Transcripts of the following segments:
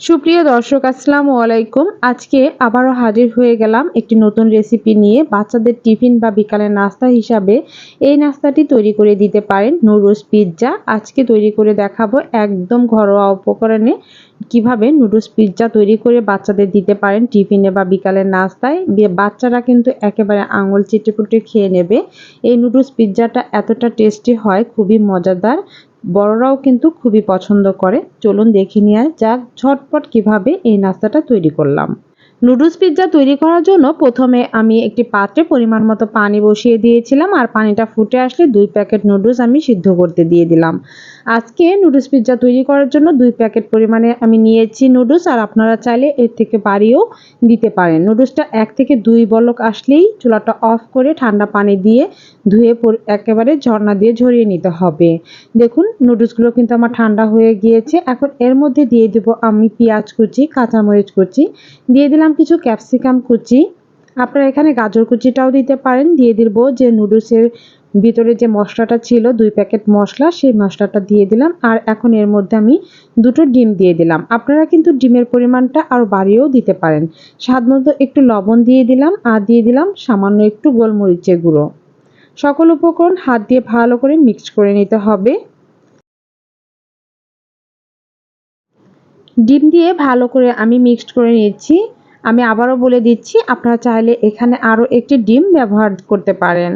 সুপ্রিয় দর্শক, আসসালামু আলাইকুম। আজকে আবারও হাজির হয়ে গেলাম একটি নতুন রেসিপি নিয়ে বাচ্চাদের টিফিন বা বিকালের নাস্তা হিসাবে। এই নাস্তাটি তৈরি করে দিতে পারেন নুডলস পিৎজা। আজকে তৈরি করে দেখাবো একদম ঘরোয়া উপকরণে কীভাবে নুডলস পিৎজা তৈরি করে বাচ্চাদের দিতে পারেন টিফিনে বা বিকালের নাস্তায়। বাচ্চারা কিন্তু একেবারে আঙুল চিটেপুটে খেয়ে নেবে। এই নুডলস পিৎজাটা এতটা টেস্টি হয়, খুবই মজাদার। বড়রাও কিন্তু খুবই পছন্দ করে। চলুন দেখে নেওয়া যাক ঝটপট কীভাবে এই নাস্তাটা তৈরি করলাম। নুডলস পিৎজা তৈরি করার জন্য প্রথমে আমি একটি পাত্রে পরিমাণ মতো পানি বসিয়ে দিয়েছিলাম আর পানিটা ফুটে আসলে দুই প্যাকেট নুডলস আমি সিদ্ধ করতে দিয়ে দিলাম। আজকে নুডলস পিৎজা তৈরি করার জন্য দুই প্যাকেট পরিমাণে আমি নিয়েছি নুডলস, আর আপনারা চাইলে এর থেকে বাড়িও দিতে পারেন। নুডলসটা এক থেকে দুই বলক আসলেই চুলাটা অফ করে ঠান্ডা পানি দিয়ে ধুয়ে একেবারে ঝর্ণা দিয়ে ঝরিয়ে নিতে হবে। দেখুন, নুডলসগুলো কিন্তু আমার ঠান্ডা হয়ে গিয়েছে। এখন এর মধ্যে দিয়ে দেবো আমি পেঁয়াজ কুচি, কাঁচামরিচ কুচি, দিয়ে দিলাম কিছু ক্যাপসিকাম কুচি। আপনারা এখানে গাজর কুচিটাও দিতে পারেন। দিয়ে দিব যে নুডলসের ভিতরে যে মশলাটা ছিল, দুই প্যাকেট মশলা, সেই মশলাটা দিয়ে দিলাম। আর এখন এর মধ্যে আমি দুটো ডিম দিয়ে দিলাম। আপনারা কিন্তু ডিমের পরিমাণটা আরও বাড়িয়েও দিতে পারেন। স্বাদ মতো একটু লবণ দিয়ে দিলাম আর দিয়ে দিলাম সামান্য একটু গোলমরিচের গুঁড়ো। সকল উপকরণ হাত দিয়ে ভালো করে মিক্সড করে নিতে হবে। ডিম দিয়ে ভালো করে আমি মিক্সড করে নিচ্ছি আমি আবারও বলে দিচ্ছি, আপনারা চাইলে এখানে আরও একটি ডিম ব্যবহার করতে পারেন।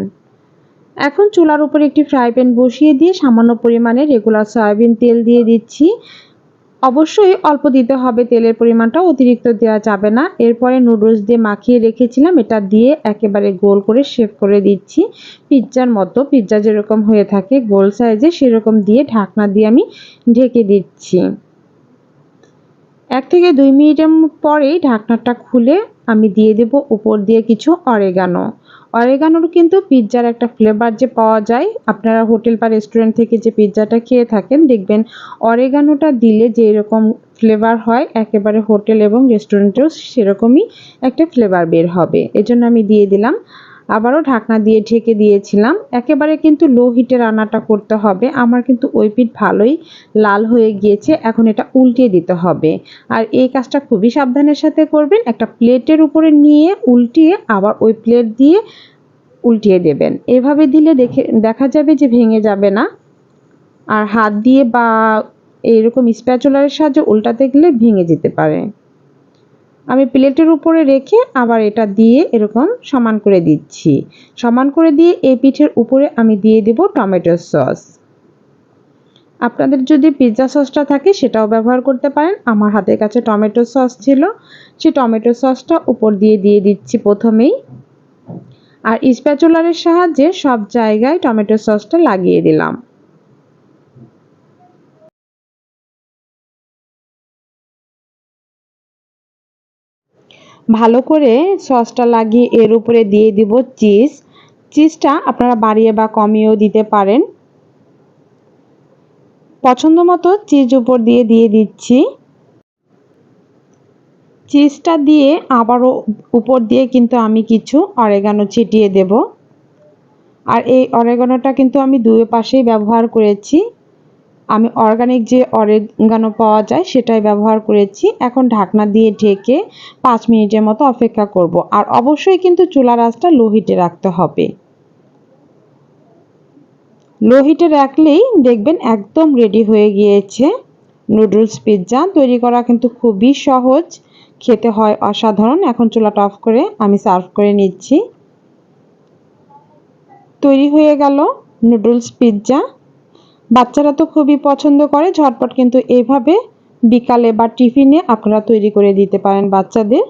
এখন চুলার উপর একটি ফ্রাই প্যান বসিয়ে দিয়ে সামান্য পরিমাণে রেগুলার সয়াবিন তেল দিয়ে দিচ্ছি। অবশ্যই অল্প দিতে হবে, তেলের পরিমাণটা অতিরিক্ত দেওয়া যাবে না। এরপরে নুডলস দিয়ে মাখিয়ে রেখেছিলাম, এটা দিয়ে একেবারে গোল করে শেভ করে দিচ্ছি। পিৎজার মতো, পিৎজা যেরকম হয়ে থাকে, গোল সাইজে সেরকম দিয়ে ঢাকনা দিয়ে আমি ঢেকে দিচ্ছি। এক থেকে দুই মিনিটের পরেই ঢাকনাটা খুলে আমি দিয়ে দেব উপর দিয়ে কিছু অরেগানো অরেগানোর কিন্তু পিৎজার একটা ফ্লেভার যে পাওয়া যায়, আপনারা হোটেল বা রেস্টুরেন্ট থেকে যে পিৎজাটা খেয়ে থাকেন, দেখবেন অরেগানোটা দিলে যে এরকম ফ্লেভার হয়, একেবারে হোটেল এবং রেস্টুরেন্টেও সেরকমই একটা ফ্লেভার বের হবে। এজন্য আমি দিয়ে দিলাম আবারও ঢাকনা দিয়ে ঢেকে দিয়েছিলাম। একেবারে কিন্তু লো হিটে রান্নাটা করতে হবে। আমার কিন্তু ওই পিঠ ভালোই লাল হয়ে গিয়েছে। এখন এটা উল্টিয়ে দিতে হবে। আর এই কাজটা খুবই সাবধানের সাথে করবেন। একটা প্লেটের উপরে নিয়ে উল্টিয়ে আবার ওই প্লেট দিয়ে উল্টিয়ে দেবেন। এভাবে দিলে দেখে, দেখা যাবে যে ভেঙে যাবে না। আর হাত দিয়ে বা এরকম স্প্যাচুলারের সাহায্যে উল্টাতে গেলে ভেঙে যেতে পারে। আমি প্লেটের উপরে রেখে আবার এটা দিয়ে এরকম সমান করে দিচ্ছি। সমান করে দিয়ে এই পিঠের উপরে আমি দিয়ে দেব টমেটো সস। আপনাদের যদি পিৎজা সসটা থাকে সেটাও ব্যবহার করতে পারেন। আমার হাতের কাছে টমেটো সস ছিল। সেই টমেটো সসটা উপর দিয়ে দিয়ে দিচ্ছি প্রথমেই। আর স্প্যাচুলারের সাহায্যে সব জায়গায় টমেটো সসটা লাগিয়ে দিলাম। ভালো করে সসটা লাগিয়ে এর উপরে দিয়ে দিব চিজ। চিজটা আপনারা বাড়িয়ে বা কমিয়েও দিতে পারেন। পছন্দ মতো চিজ উপর দিয়ে দিয়ে দিচ্ছি। চিজটা দিয়ে আবারও উপর দিয়ে কিন্তু আমি কিছু অরেগানো ছিটিয়ে দেব। আর এই অরেগানোটা কিন্তু আমি দুয়ে পাশেই ব্যবহার করেছি। আমি অর্গানিক যে অরেগানো পাওয়া যায় সেটাই ব্যবহার করেছি। এখন ঢাকনা দিয়ে ঢেকে পাঁচ মিনিটের মতো অপেক্ষা করব। আর অবশ্যই কিন্তু চুলার আঁচটা লো হিটে রাখতে হবে। লো হিটে রাখলেই দেখবেন একদম রেডি হয়ে গিয়েছে। নুডলস পিৎজা তৈরি করা কিন্তু খুবই সহজ। খেতে হয় অসাধারণ। এখন চুলাটা অফ করে আমি সার্ভ করে নিচ্ছি। তৈরি হয়ে গেল নুডলস পিৎজা বাচ্চারা তো খুবই পছন্দ করে, ঝটপট কিন্তু এইভাবে বিকালে বা টিফিনে আপনারা তৈরি করে দিতে পারেন বাচ্চাদের।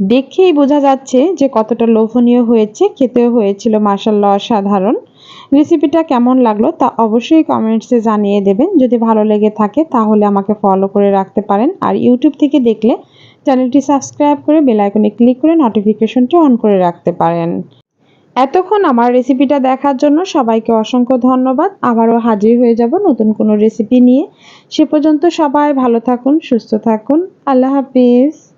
দেখেই বোঝা যাচ্ছে যে কতটা লোভনীয় হয়েছে, খেতেও হয়েছিল মার্শাল্লাহ অসাধারণ। রেসিপিটা কেমন লাগল তা অবশ্যই কমেন্টসে জানিয়ে দেবেন। যদি ভালো লেগে থাকে তাহলে আমাকে ফলো করে রাখতে পারেন। আর ইউটিউব থেকে দেখলে চ্যানেলটি সাবস্ক্রাইব করে বেলাইকনে ক্লিক করে নোটিফিকেশনটি অন করে রাখতে পারেন। এতক্ষণ আমার রেসিপিটা দেখার জন্য সবাইকে অসংখ্য ধন্যবাদ। আবারও হাজির হয়ে যাব নতুন কোনো রেসিপি নিয়ে। সে পর্যন্ত সবাই ভালো থাকুন, সুস্থ থাকুন। আল্লাহ হাফিজ।